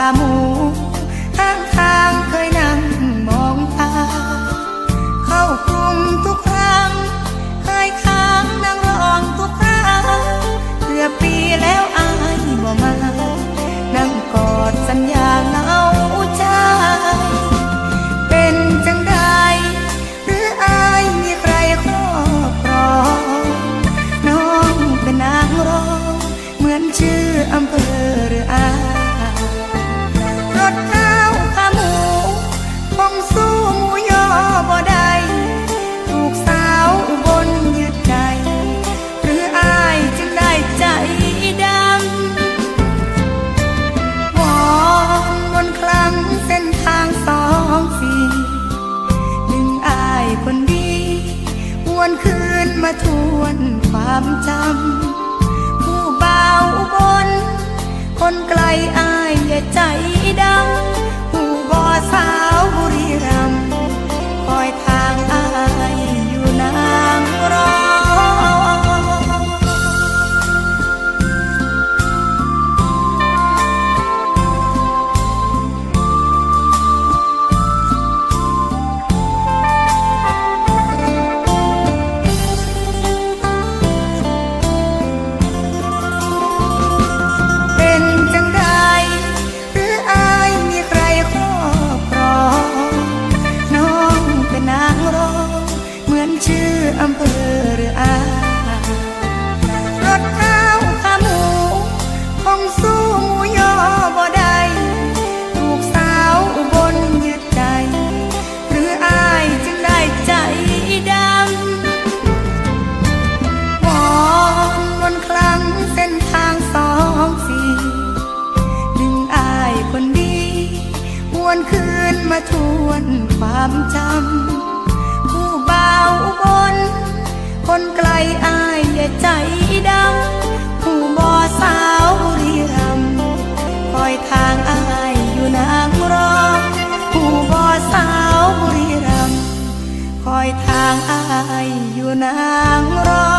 ขาหมูทางทางเคยนั่งมองตา เข้ากรุงทุกครั้ง เคยค้างนั่งร้องทุกครั้เกือบปีแล้วอายบ่มา นั่งกอดสัญญาเงาใจ เป็นจังใดหรืออายมีใครครอบครองน้องเป็นนางรอง เหมือนชื่ออำเภอหรืออาาทวนความจำ วนคืนมาทวนความจำผู้เบาบนคนไกลอายอย่าใจดำผู้บ่สาวบุรีรำคอยทางอายอยู่นางรอผู้บ่สาวบุรีรำคอยทางอายอยู่นางรอ